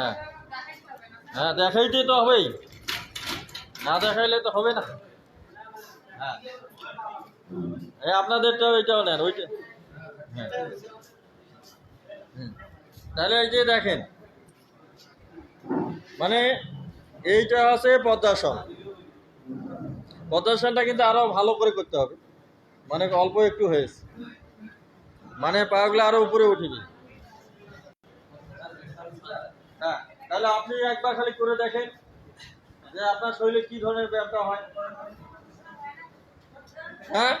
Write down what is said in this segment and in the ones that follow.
হ্যাঁ। হ্যাঁ দেখাইতে তো হবেই। না দেখাইলে তো হবে না। হ্যাঁ। এই আপনাদেরটা ওইটাও নেন, ওইটা। হ্যাঁ। তাহলে এই যে দেখেন মানে এইটা আছে পদ্মাসন। পদ্মাসনটা কিন্তু আরও ভালো করে করতে হবে। মানে অল্প একটু হয়েছে। মানে পাগুলো আরও উপরে হ্যাঁ তাহলে আপনি একবার খালি করে দেখেন যে আপনার শরীরে কি ধরনের ব্যায়ামটা হয়। হ্যাঁ?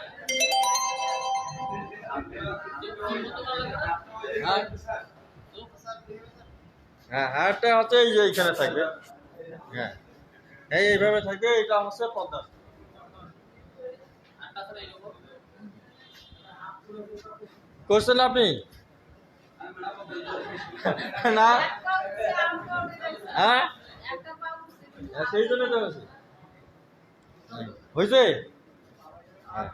হ্যাঁ। হ্যাঁ হাড়টা হচ্ছে এই যে এইখানে থাকবে। হ্যাঁ। এই এইভাবে থাকবে এটা হচ্ছে পদ্মা। করছেন আপনি? না। হ্যাঁ? হ্যাঁ, সেই জন্য তো হয়েছে। হ্যাঁ।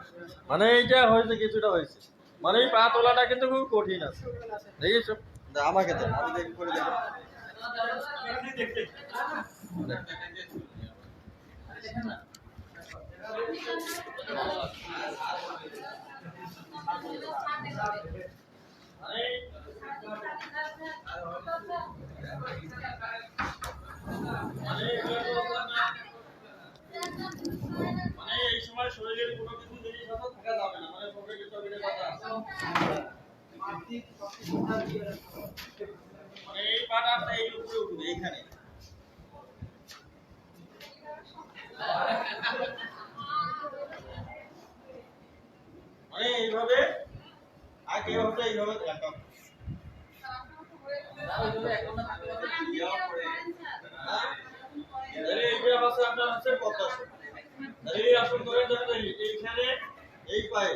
মানে এইটা হয়েছে কিছুটা হয়েছে। মানে এই পা তোলাটা কিন্তু খুব কঠিন আছে। দেখেছ আমাকে দেন আমি দেখি করে দেখো এই এইখানে এইভাবে আগে হচ্ছে এইভাবে আপনার হচ্ছে এইখানে এই পায়ে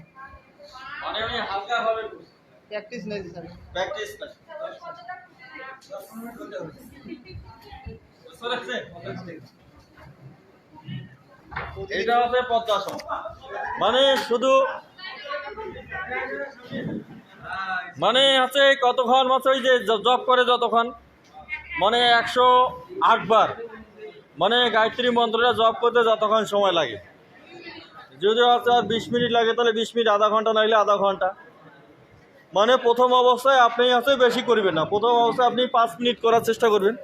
মানে উনি হালকা ভাবে প্র্যাকটিস নেই স্যার। প্র্যাকটিস না এটা হচ্ছে পদ্মাসন। মানে শুধু মানে হচ্ছে কতক্ষণ মাত্র ওই যে জব করে যতক্ষণ? মানে একশো আটবার। মানে গায়ত্রী মন্ত্রটা জব করতে যতক্ষণ সময় লাগে। যদি আপনার বিশ মিনিট লাগে, তাহলে বিশ মিনিট, আধা ঘণ্টা নাইলে আধা ঘণ্টা। মানে প্রথম অবস্থায় আপনি হচ্ছে বেশি করবেন না। প্রথম অবস্থায় আপনি পাঁচ মিনিট করার চেষ্টা করবেন।